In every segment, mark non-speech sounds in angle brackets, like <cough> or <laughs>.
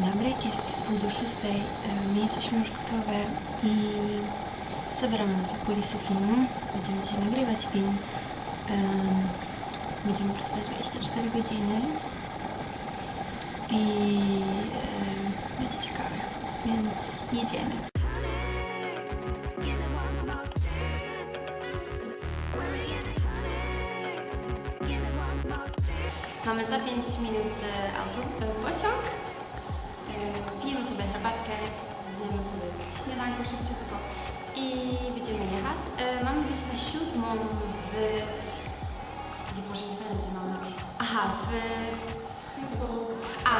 Dobry, jest pół do szóstej, e, my jesteśmy już gotowe i zabieramy nas za kulisy filmu. Będziemy dzisiaj nagrywać film. Em, Będziemy pracować 24 godziny i em, będzie ciekawe, więc jedziemy. Mamy za 5 minut e, auto, e, pociąg. E, Pijemy sobie herbatkę, zjemy sobie śniadanko szybciutko i będziemy jechać. E, Mamy być na siódmą w... Nie Boże, nie pamiętam gdzie mamy. Aha, w... A,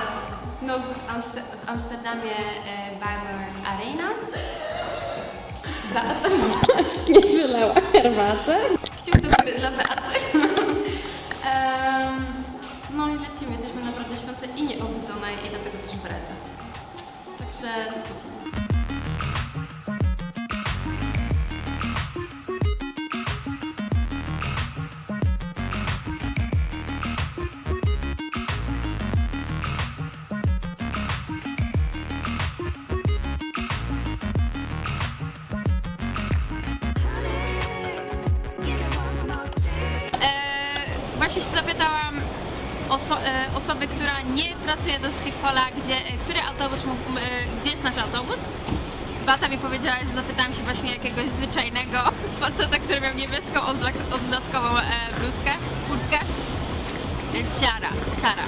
no w, Amster w Amsterdamie e, Weimer Arena. Beata <laughs> nie wylała herbatę. Kciuk do góry dla Beaty. Właśnie się zapytałam oso- e, osoby, która nie pracuje do Schiphola, gdzie, e, który autobus mógł, e, gdzie jest nasz autobus. Bata mi powiedziała, że zapytałam się właśnie jakiegoś zwyczajnego <laughs> faceta, który miał niebieską odbla- odblaskową bluzkę, kurtkę. Więc siara, siara.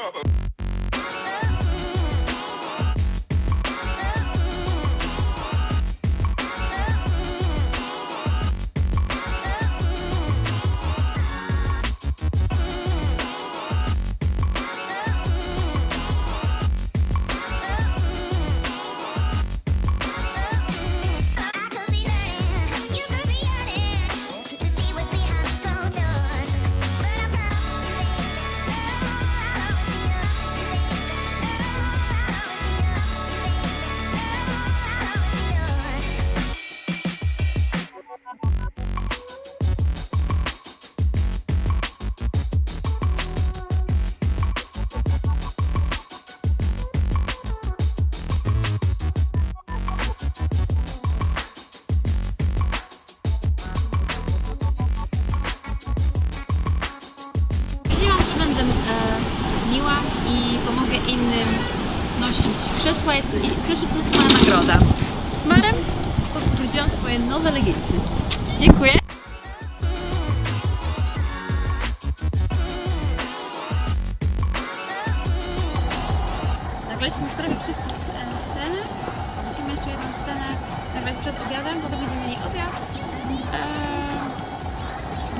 Mother. I proszę, to jest moja nagroda. Smarem potwierdziłam swoje nowe leginsy. Dziękuję. Nagraliśmy już prawie wszystkie e, sceny. Musimy jeszcze jedną scenę nagrać przed obiadem, potem będziemy mieli obiad. Eee,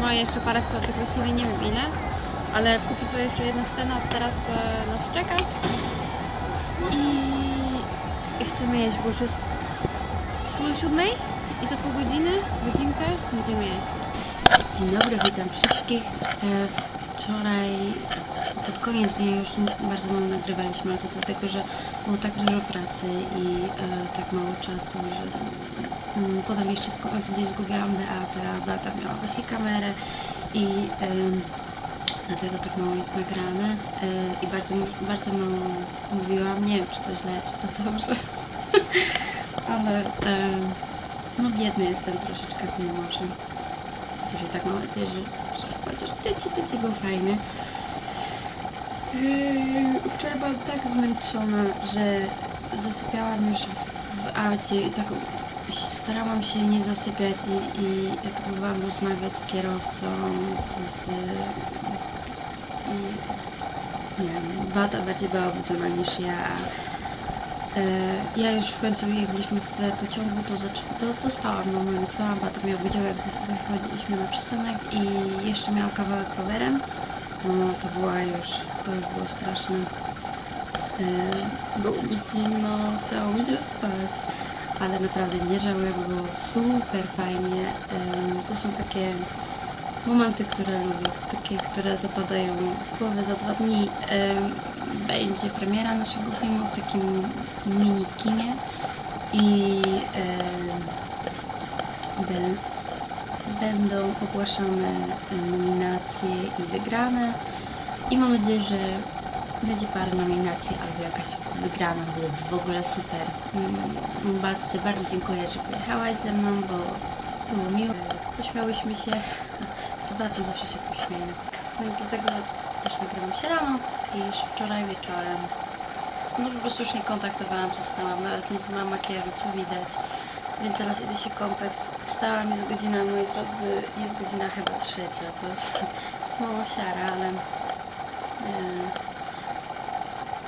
no i jeszcze parę słodych, właściwie nie wiem ile, ale póki co jeszcze jedna scena od teraz e, nas czeka już jest pół siódmej i za pół godziny, godzinkę będziemy jeść. Dzień dobry, witam wszystkich. E, Wczoraj pod koniec dnia już bardzo mało nagrywaliśmy, ale to dlatego, że było tak dużo pracy i e, tak mało czasu, że mm, potem jeszcze gdzieś zgubiłam Beatę, a Beata miała właśnie kamerę i dlatego tak mało jest nagrane e, i bardzo, bardzo mało mówiłam. Nie wiem, czy to źle, czy to dobrze, ale em, no biedny jestem troszeczkę w tym może. Dzisiaj tak mam nadzieję, że, że chociaż tyci, tyci był fajny. Yy, Wczoraj byłam tak zmęczona, że zasypiałam już w, aucie i tak starałam się nie zasypiać i, i ja próbowałam rozmawiać z kierowcą, z, z, i nie wiem, Wata bardziej była obudzona niż ja. E, ja już w końcu, jak byliśmy w pociągu, to, to, to spałam normalnie, spałam, Wata mnie obudziła, jak wy- wychodziliśmy na przystanek i jeszcze miał kawałek rowerem. No to była już, to już było straszne. E, było mi zimno, chciało mi się spać, ale naprawdę nie żałuję, bo było super fajnie. E, to są takie momenty, które lubię, takie, które zapadają w głowę za dwa dni. Będzie premiera naszego filmu w takim mini kinie i będą ogłaszane nominacje i wygrane i mam nadzieję, że będzie parę nominacji albo jakaś wygrana, byłoby w ogóle super. Mm, Bardzo, bardzo dziękuję, że pojechałaś ze mną, bo było miło. Pośmiałyśmy się. <laughs> Z Beatą zawsze się pośmieję. Więc dlatego też nagrywam się rano i już wczoraj wieczorem. No po prostu już nie kontaktowałam, zostałam, nawet nie zmyłam makijażu, co widać. Więc teraz idę się kąpać. Wstałam, jest godzina, moi drodzy, jest godzina chyba trzecia. To jest <laughs> mało siara, ale... Yy,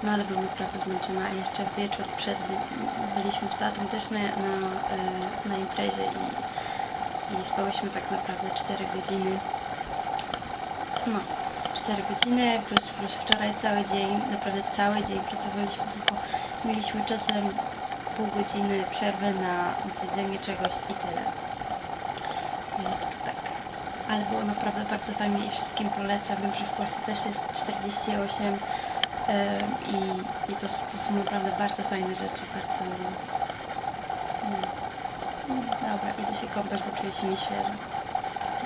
no ale byłam naprawdę zmęczona, a jeszcze wieczór przed by- byliśmy z Beatą też na, na, yy, na imprezie i i spałyśmy tak naprawdę 4 godziny. No, 4 godziny plus, plus wczoraj cały dzień, naprawdę cały dzień pracowaliśmy, tylko mieliśmy czasem pół godziny przerwy na zjedzenie czegoś i tyle. Więc to tak. Ale było naprawdę bardzo fajnie i wszystkim polecam. Wiem, że w Polsce też jest 48 em, i, i to, to są naprawdę bardzo fajne rzeczy, bardzo... No. Dobra, idę się kąpać, bo czuję się nieświeżo.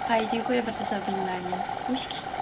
A i dziękuję bardzo za oglądanie. Miśki.